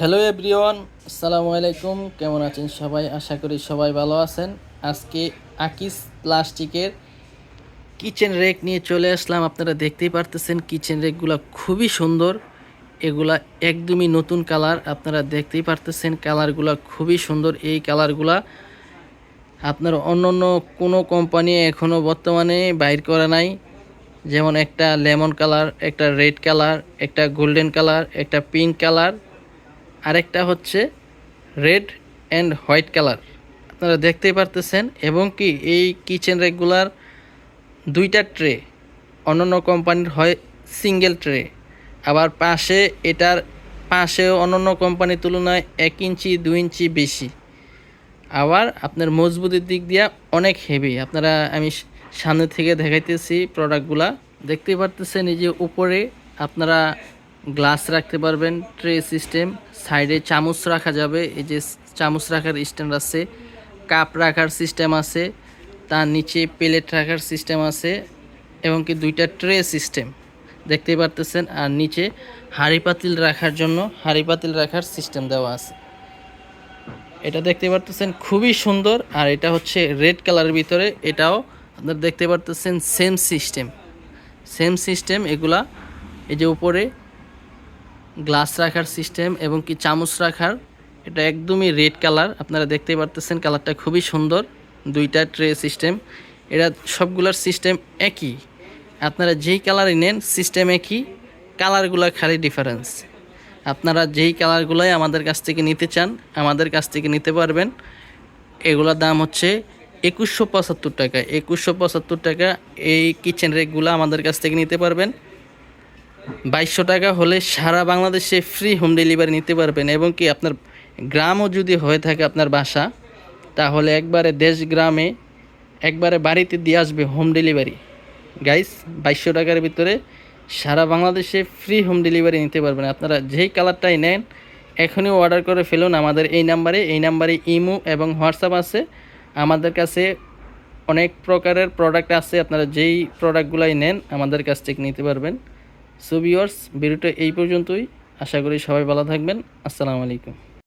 Hello everyone আসসালামু আলাইকুম, কেমন আছেন সবাই? আশা করি সবাই ভালো আছেন। আজকে আকিস প্লাস্টিকের কিচেন রেক নিয়ে চলে আসলাম। আপনারা দেখতেই পারতেছেন কিচেন রেকগুলো খুবই সুন্দর। এগুলা একদমই নতুন কালার আপনারা দেখতেই পারতেছেন কালারগুলো খুবই সুন্দর। এই কালারগুলা আপনার অন্য অন্য কোনো কোম্পানি এখনও বর্তমানে বাইর করা নাই। যেমন একটা লেমন কালার একটা রেড কালার একটা গোল্ডেন কালার একটা পিঙ্ক কালার আরেকটা হচ্ছে রেড অ্যান্ড হোয়াইট কালার। আপনারা দেখতেই পারতেছেন, এবং কি এই কিচেন রেগুলার দুইটা ট্রে, অন্যান্য কোম্পানির হয় সিঙ্গেল ট্রে। আবার পাশে এটার পাশেও অন্যান্য কোম্পানির তুলনায় এক ইঞ্চি দু ইঞ্চি বেশি। আবার আপনার মজবুতির দিক দিয়ে অনেক হেভি আপনারা, আমি সামনে থেকে দেখাইতেছি প্রোডাক্টগুলা দেখতেই পারতেছেন এই যে উপরে আপনারা গ্লাস রাখতে পারবেন, ট্রে সিস্টেম, সাইডে চামচ রাখা যাবে, এই যে চামচ রাখার স্ট্যান্ড আছে, কাপ রাখার সিস্টেম আছে, তার নিচে প্লেট রাখার সিস্টেম আছে, এবং কি দুইটা ট্রে সিস্টেম দেখতে পারতেছেন, আর নিচে হাঁড়ি পাতিল রাখার জন্য হাঁড়ি পাতিল রাখার সিস্টেম দেওয়া আছে। এটা দেখতে পারতেছেন খুবই সুন্দর, আর এটা হচ্ছে রেড কালারের ভিতরে, এটাও আপনারা দেখতে পারতেছেন সেম সিস্টেম সেম সিস্টেম, এগুলা এই যে উপরে গ্লাস রাখার সিস্টেম এবং কি চামচ রাখার, এটা একদমই রেড কালার। আপনারা দেখতে পারতেছেন কালারটা খুবই সুন্দর, দুইটা ট্রে সিস্টেম। এটা সবগুলোর সিস্টেম একই। আপনারা যেই কালারই নেন, সিস্টেম একই, কালারগুলো খালি ডিফারেন্স। আপনারা যেই কালারগুলোই আমাদের কাছ থেকে নিতে চান, আমাদের কাছ থেকে নিতে পারবেন। এগুলোর দাম হচ্ছে একুশশো পঁচাত্তর টাকা। একুশশো পঁচাত্তর টাকা এই কিচেন রেকগুলো আমাদের কাছ থেকে নিতে পারবেন। বাইশশো টাকা হলে সারা বাংলাদেশে ফ্রি হোম ডেলিভারি নিতে পারবেন এবং কি আপনার গ্রামও যদি হয়ে থাকে আপনার বাসা, তাহলে একবারে দেশ গ্রামে একবারে বাড়িতে দিয়ে আসবে হোম ডেলিভারি গাইস বাইশশো টাকার ভিতরে সারা বাংলাদেশে ফ্রি হোম ডেলিভারি নিতে পারবেন। আপনারা যেই কালারটাই নেন, এখনই অর্ডার করে ফেলুন আমাদের এই নাম্বারে। এই নাম্বারে ইমো এবং হোয়াটসঅ্যাপ আছে। আমাদের কাছে অনেক প্রকারের প্রোডাক্ট আছে। আপনারা যেই প্রোডাক্টগুলাই নেন, আমাদের কাছ থেকে নিতে পারবেন। সো ভিউয়ার্স ভিডিওটা এই পর্যন্তই। আশা করি সবাই ভালো থাকবেন। আসসালামু আলাইকুম।